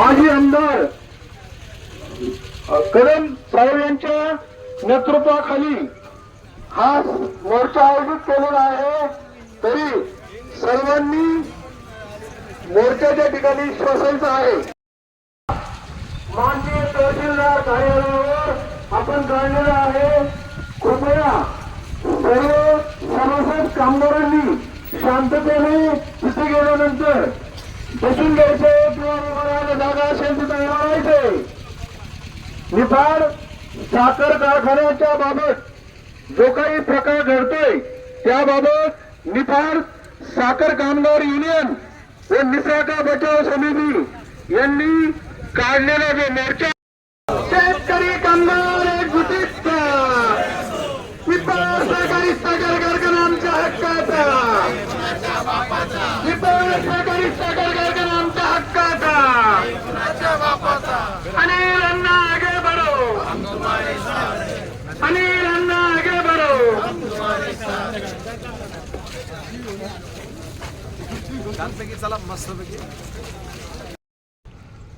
माजी आमदार कदम साहेब यांच्या नेतृत्वाखाली हा मोर्चा आयोजित केलेला आहे. तरी सर्वांनी मोर्चाच्या ठिकाणी श्वसायचं आहे. माननीय तहसीलदार कार्यालयावर आपण काढलेलं आहे. कृपया सर्व सभासद कामगारांनी शांततेने तिथे गेल्यानंतर बसून घ्यायचे. किंवा उभारायला जागा असेल तिथं उभं निफाड साखर कारखान्याच्या बाबत जो काही प्रकार घडतोय त्याबाबत निफाड साखर कामगार युनियन व निसर्गा बचाव समिती यांनी काढलेला जो मोर्चा शेतकरी कामगार एकजुटीत निफाड सहकारी साखर कारखाना आमच्या हक्काचा. निफाड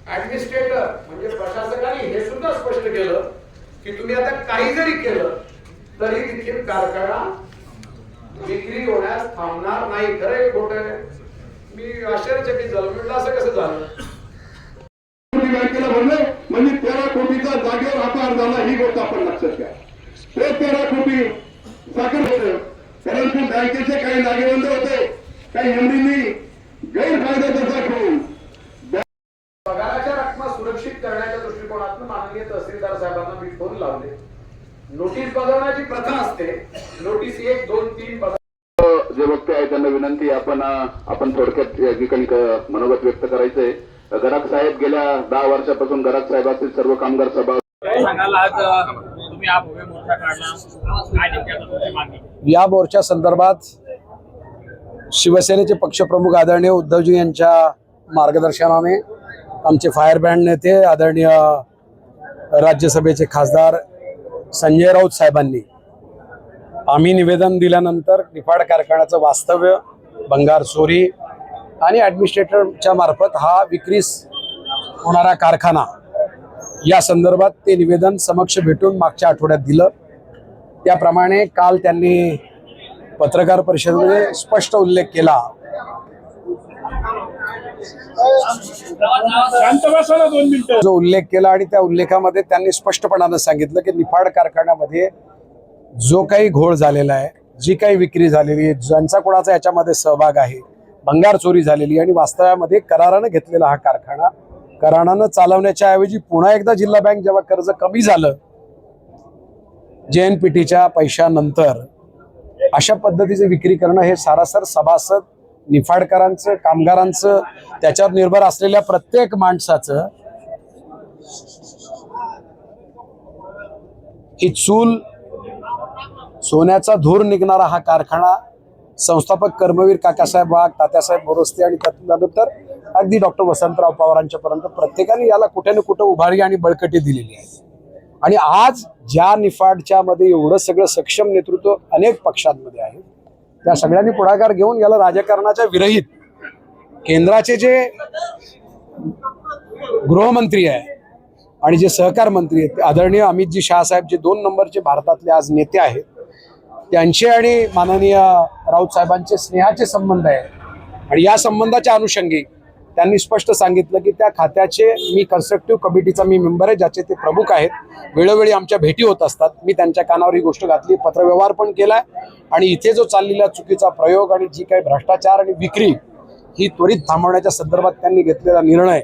ऍडमिनिस्ट्रेटर म्हणजे प्रशासकाने हे सुद्धा स्पष्ट केलं की तुम्ही आता काही जरी केलं तरी तिथे कारखाना विक्री होण्यास थांबणार नाही. खरं आहे खोटं आहे. मी आश्चर्यचकित झालो. म्हटलं असं कसं झालं? कोटी बँकेला भरले म्हणजे तेरा कोटीचा जागेवर अपहार झाला ही गोष्ट आपण लक्षात घ्या. ते तेरा कोटी साखर होते. परंतु बँकेचे काही नागेबंद होते काही एमडीनी गैरफायदा त्याचा घेऊन पगाराच्या रकमा सुरक्षित करण्याच्या दृष्टिकोनातून माननीय तहसीलदार साहेबांना मी फोन लावले. नोटीस बदलण्याची प्रथा असते. नोटीस एक दोन तीन बदल जे वक्ते आहे त्यांना विनंती आपण आपण थोडक्यात या ठिकाणी मनोगत व्यक्त करायचंय. गराक साहेब गेल्या दहा वर्षापासून गराक साहेब असतील सर्व कामगार सभा हा या मोर्चा संदर्भात शिवसेनेचे पक्षप्रमुख आदरणीय उद्धवजी यांच्या मार्गदर्शनाने आमचे फायर बँड नेते आदरणीय राज्यसभेचे खासदार संजय राऊत साहेबांनी आम्ही निवेदन दिल्यानंतर निफाड कारखान्याचं वास्तव्य भंगार चोरी आणि ॲडमिनिस्ट्रेटरच्या मार्फत हा विक्रीस होणारा कारखाना या संदर्भात ते निवेदन समक्ष भेटून मागच्या आठवड्यात दिलं. त्याप्रमाणे काल त्यांनी पत्रकार परिषदेमध्ये स्पष्ट उल्लेख केला. जो उल्लेख केला आणि त्या उल्लेखामध्ये त्यांनी स्पष्टपणानं सांगितलं की निफाड कारखान्यामध्ये जो काही घोळ झालेला आहे जी काही विक्री झालेली आहे ज्यांचा कोणाचा याच्यामध्ये सहभाग आहे भंगार चोरी झालेली आणि वास्तव्यामध्ये करारानं घेतलेला हा कारखाना करारानं चालवण्याच्या ऐवजी पुन्हा एकदा जिल्हा बँक जेव्हा कर्ज कमी झालं जेएनपीटीच्या पैशानंतर अशा पद्धतीचे विक्री करणं हे सारासर सभासद निफाडकरांचं कामगारांचं त्याच्यावर निर्भर असलेल्या प्रत्येक माणसाचं ही चूल सोन्याचा धूर निघणारा हा कारखाना संस्थापक कर्मवीर काकासाहेब वाघ तात्यासाहेब बोरस्ते आणि त्यानंतर अगदी डॉक्टर वसंतराव पवारांच्यापर्यंत प्रत्येकाने याला कुठे ना कुठं उभारी आणि बळकटी दिलेली आहे. आणि आज ज्या निफाडच्या मध्ये एवढं सगळं सक्षम नेतृत्व अनेक पक्षांमध्ये आहे त्या सगळ्यांनी पुढाकार घेऊन याला राजकारणाच्या विरहित केंद्राचे जे गृहमंत्री आहे आणि जे सहकार मंत्री आहेत ते आदरणीय अमितजी शहासाहेब जे दोन नंबरचे भारतातले आज नेते आहेत त्यांचे आणि माननीय राऊत साहेबांचे स्नेहाचे संबंध आहे. आणि या संबंधाच्या अनुषंगी त्यांनी स्पष्ट सांगितलं की त्या खात्याचे मी कन्स्ट्रक्टिव्ह कमिटीचा मी मेंबर आहे ज्याचे ते प्रमुख आहेत. वेळोवेळी आमच्या भेटी होत असतात. मी त्यांच्या कानावर ही गोष्ट घातली पत्रव्यवहार पण केलाय. आणि इथे जो चाललेला चुकीचा प्रयोग आणि जी काही भ्रष्टाचार आणि विक्री ही त्वरित थांबवण्याच्या संदर्भात त्यांनी घेतलेला निर्णय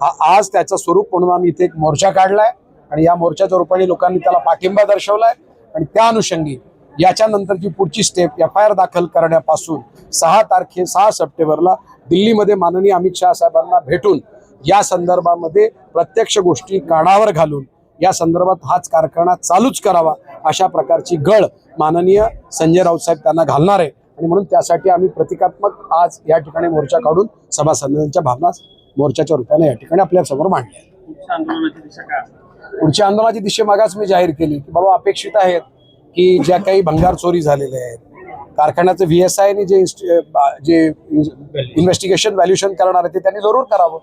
हा आज त्याचं स्वरूप म्हणून आम्ही इथे एक मोर्चा काढलाय. आणि या मोर्चाच्या रूपाने लोकांनी त्याला पाठिंबा दर्शवलाय. आणि त्या अनुषंगी याच्यानंतरची पुढची स्टेप एफ आय आर दाखल करण्यापासून सहा तारखे सहा सप्टेंबरला दिल्लीमध्ये माननीय अमित शहा साहेबांना भेटून या संदर्भामध्ये प्रत्यक्ष गोष्टी कानावर घालून या संदर्भात हाच कारखाना चालूच करावा अशा प्रकारची गळ माननीय संजय राऊत साहेब त्यांना घालणार आहे आणि म्हणून त्यासाठी आम्ही प्रतिकात्मक आज या ठिकाणी मोर्चा काढून सभासदांच्या भावना मोर्चाच्या रूपाने या ठिकाणी आपल्यासमोर मांडल्या? पुढच्या आंदोलनाची दिशा मागाच मी जाहीर केली की बाबा अपेक्षित आहेत की ज्या काही भंगार चोरी झालेल्या आहेत कारखान्याचं व्ही एस आयने जे जे इन्व्हेस्टिगेशन व्हॅल्युएशन करणार आहे ते त्यांनी जरूर करावं.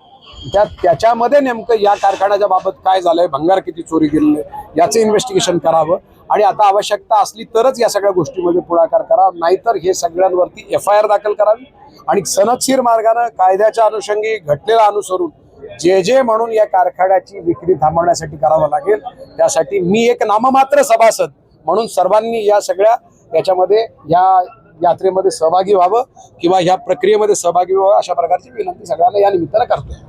त्या त्याच्यामध्ये नेमकं या कारखान्याच्या बाबत काय झालंय भंगार किती चोरी गेलेले याचं इन्व्हेस्टिगेशन करावं. आणि आता आवश्यकता असली तरच या सगळ्या गोष्टीमध्ये पुढाकार करावा. नाहीतर हे सगळ्यांवरती एफ आय आर दाखल करावी. आणि सनदशीर मार्गानं कायद्याच्या अनुषंगी घटनेला अनुसरून जे जे म्हणून या कारखान्याची विक्री थांबवण्यासाठी करावं लागेल त्यासाठी मी एक नाममात्र सभासद म्हणून सर्वांनी या सगळ्या याच्यामध्ये या यात्रेमध्ये सहभागी व्हावं किंवा ह्या प्रक्रियेमध्ये सहभागी व्हावं अशा प्रकारची विनंती सगळ्यांना या निमित्तानं करतोय.